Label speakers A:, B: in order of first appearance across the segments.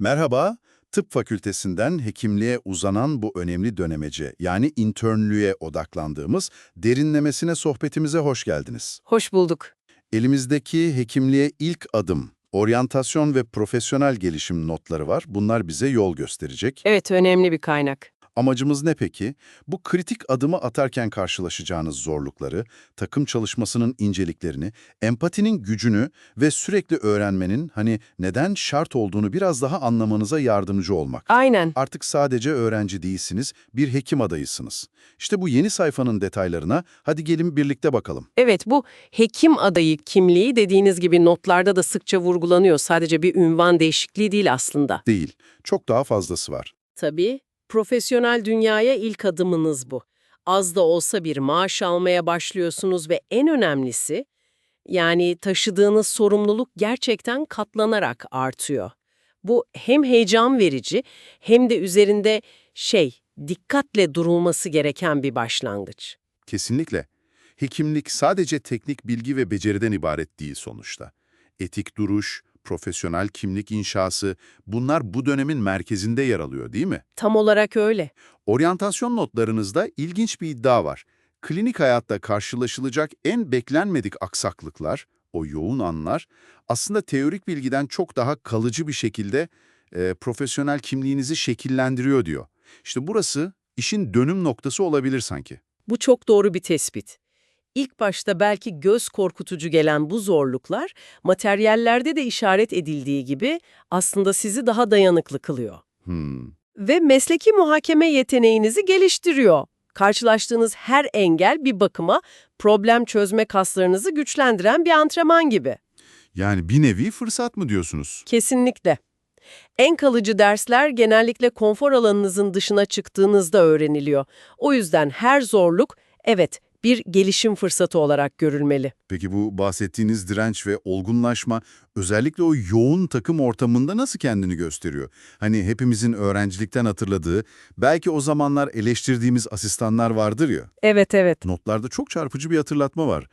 A: Merhaba, tıp fakültesinden hekimliğe uzanan bu önemli dönemece yani internlüğe odaklandığımız derinlemesine sohbetimize hoş geldiniz.
B: Hoş bulduk.
A: Elimizdeki hekimliğe ilk adım, oryantasyon ve profesyonel gelişim notları var. Bunlar bize yol gösterecek.
B: Evet, önemli bir kaynak.
A: Amacımız ne peki? Bu kritik adımı atarken karşılaşacağınız zorlukları, takım çalışmasının inceliklerini, empatinin gücünü ve sürekli öğrenmenin hani neden şart olduğunu biraz daha anlamanıza yardımcı olmak.
B: Aynen.
A: Artık sadece öğrenci değilsiniz, bir hekim adayısınız. İşte bu yeni sayfanın detaylarına hadi gelin birlikte bakalım.
B: Evet, bu hekim adayı kimliği dediğiniz gibi notlarda da sıkça vurgulanıyor. Sadece bir ünvan değişikliği değil aslında.
A: Değil, çok daha fazlası var.
B: Tabii, profesyonel dünyaya ilk adımınız bu. Az da olsa bir maaş almaya başlıyorsunuz ve en önemlisi, yani taşıdığınız sorumluluk gerçekten katlanarak artıyor. Bu hem heyecan verici hem de üzerinde şey, dikkatle durulması gereken bir başlangıç.
A: Kesinlikle. Hekimlik sadece teknik bilgi ve beceriden ibaret değil sonuçta. Etik duruş, profesyonel kimlik inşası, bunlar bu dönemin merkezinde yer alıyor değil mi?
B: Tam olarak öyle.
A: Oryantasyon notlarınızda ilginç bir iddia var. Klinik hayatta karşılaşılacak en beklenmedik aksaklıklar, o yoğun anlar, aslında teorik bilgiden çok daha kalıcı bir şekilde e, profesyonel kimliğinizi şekillendiriyor diyor. İşte burası işin dönüm noktası olabilir sanki.
B: Bu çok doğru bir tespit. İlk başta belki göz korkutucu gelen bu zorluklar, materyallerde de işaret edildiği gibi aslında sizi daha dayanıklı kılıyor.
A: Hmm.
B: Ve mesleki muhakeme yeteneğinizi geliştiriyor. Karşılaştığınız her engel bir bakıma problem çözme kaslarınızı güçlendiren bir antrenman gibi.
A: Yani bir nevi fırsat mı diyorsunuz?
B: Kesinlikle. En kalıcı dersler genellikle konfor alanınızın dışına çıktığınızda öğreniliyor. O yüzden her zorluk, evet, bir gelişim fırsatı olarak görülmeli.
A: Peki bu bahsettiğiniz direnç ve olgunlaşma özellikle o yoğun takım ortamında nasıl kendini gösteriyor? Hani hepimizin öğrencilikten hatırladığı, belki o zamanlar eleştirdiğimiz asistanlar vardır ya.
B: Evet, evet.
A: Notlarda çok çarpıcı bir hatırlatma var.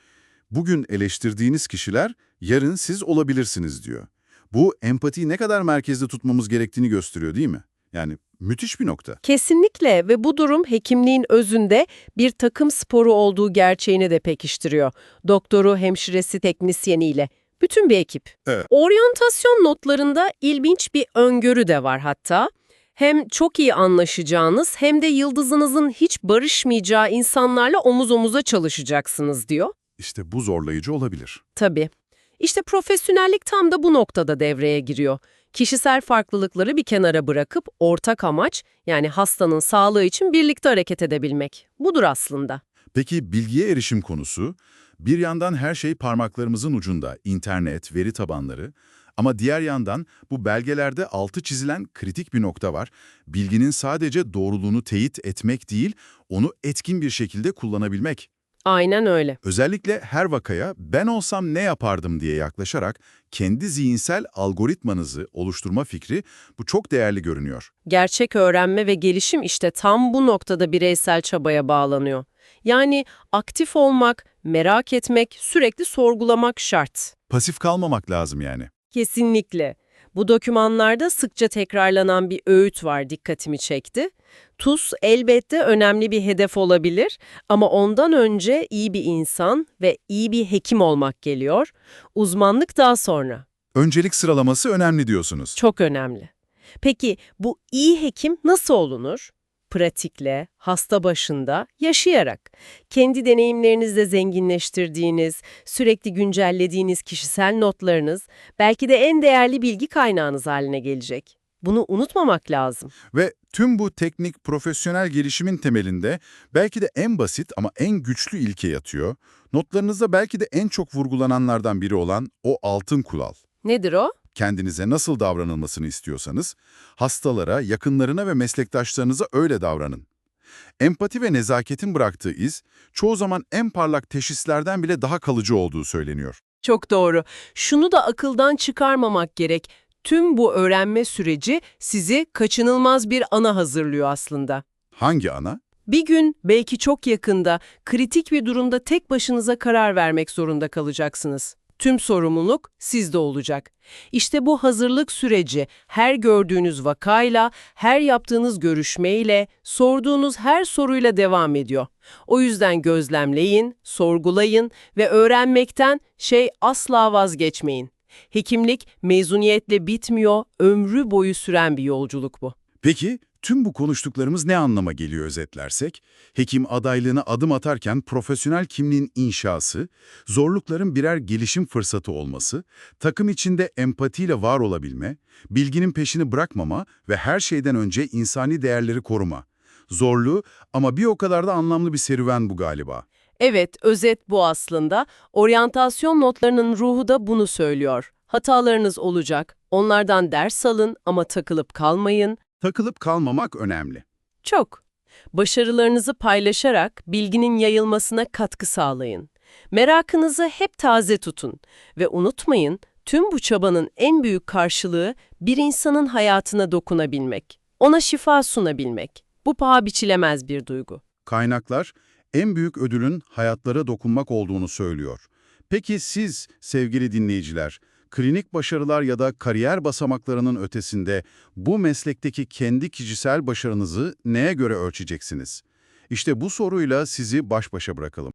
A: Bugün eleştirdiğiniz kişiler yarın siz olabilirsiniz diyor. Bu empatiyi ne kadar merkezde tutmamız gerektiğini gösteriyor değil mi? Yani müthiş bir nokta.
B: Kesinlikle ve bu durum hekimliğin özünde bir takım sporu olduğu gerçeğini de pekiştiriyor. Doktoru, hemşiresi, teknisyeniyle. Bütün bir ekip.
A: Evet.
B: Oryantasyon notlarında ilginç bir öngörü de var hatta. Hem çok iyi anlaşacağınız hem de yıldızınızın hiç barışmayacağı insanlarla omuz omuza çalışacaksınız diyor.
A: İşte bu zorlayıcı olabilir.
B: Tabii. İşte profesyonellik tam da bu noktada devreye giriyor. Kişisel farklılıkları bir kenara bırakıp ortak amaç yani hastanın sağlığı için birlikte hareket edebilmek. Budur aslında.
A: Peki bilgiye erişim konusu? Bir yandan her şey parmaklarımızın ucunda, internet, veri tabanları. Ama diğer yandan bu belgelerde altı çizilen kritik bir nokta var. Bilginin sadece doğruluğunu teyit etmek değil, onu etkin bir şekilde kullanabilmek.
B: Aynen öyle.
A: Özellikle her vakaya ben olsam ne yapardım diye yaklaşarak kendi zihinsel algoritmanızı oluşturma fikri bu çok değerli görünüyor.
B: Gerçek öğrenme ve gelişim işte tam bu noktada bireysel çabaya bağlanıyor. Yani aktif olmak, merak etmek, sürekli sorgulamak şart.
A: Pasif kalmamak lazım yani.
B: Kesinlikle. Bu dokümanlarda sıkça tekrarlanan bir öğüt var dikkatimi çekti. TUS elbette önemli bir hedef olabilir ama ondan önce iyi bir insan ve iyi bir hekim olmak geliyor. Uzmanlık daha sonra.
A: Öncelik sıralaması önemli diyorsunuz.
B: Çok önemli. Peki bu iyi hekim nasıl olunur? Pratikle, hasta başında, yaşayarak. Kendi deneyimlerinizle zenginleştirdiğiniz, sürekli güncellediğiniz kişisel notlarınız belki de en değerli bilgi kaynağınız haline gelecek. Bunu unutmamak lazım.
A: Ve tüm bu teknik, profesyonel gelişimin temelinde belki de en basit ama en güçlü ilke yatıyor. Notlarınızda belki de en çok vurgulananlardan biri olan o altın kural.
B: Nedir o?
A: Kendinize nasıl davranılmasını istiyorsanız, hastalara, yakınlarına ve meslektaşlarınıza öyle davranın. Empati ve nezaketin bıraktığı iz, çoğu zaman en parlak teşhislerden bile daha kalıcı olduğu söyleniyor.
B: Çok doğru. Şunu da akıldan çıkarmamak gerek. Tüm bu öğrenme süreci sizi kaçınılmaz bir ana hazırlıyor aslında.
A: Hangi ana?
B: Bir gün, belki çok yakında, kritik bir durumda tek başınıza karar vermek zorunda kalacaksınız. Tüm sorumluluk sizde olacak. İşte bu hazırlık süreci her gördüğünüz vakayla, her yaptığınız görüşmeyle, sorduğunuz her soruyla devam ediyor. O yüzden gözlemleyin, sorgulayın ve öğrenmekten şey asla vazgeçmeyin. Hekimlik mezuniyetle bitmiyor, ömrü boyu süren bir yolculuk bu.
A: Peki, tüm bu konuştuklarımız ne anlama geliyor özetlersek? Hekim adaylığına adım atarken profesyonel kimliğin inşası, zorlukların birer gelişim fırsatı olması, takım içinde empatiyle var olabilme, bilginin peşini bırakmama ve her şeyden önce insani değerleri koruma. Zorlu ama bir o kadar da anlamlı bir serüven bu galiba.
B: Evet, özet bu aslında. Oryantasyon notlarının ruhu da bunu söylüyor. Hatalarınız olacak, onlardan ders alın ama takılıp kalmayın.
A: Takılıp kalmamak önemli.
B: Çok. Başarılarınızı paylaşarak bilginin yayılmasına katkı sağlayın. Merakınızı hep taze tutun ve unutmayın, tüm bu çabanın en büyük karşılığı bir insanın hayatına dokunabilmek, ona şifa sunabilmek. Bu paha biçilemez bir duygu.
A: Kaynaklar, en büyük ödülün hayatlara dokunmak olduğunu söylüyor. Peki siz, sevgili dinleyiciler, klinik başarılar ya da kariyer basamaklarının ötesinde bu meslekteki kendi kişisel başarınızı neye göre ölçeceksiniz? İşte bu soruyla sizi baş başa bırakalım.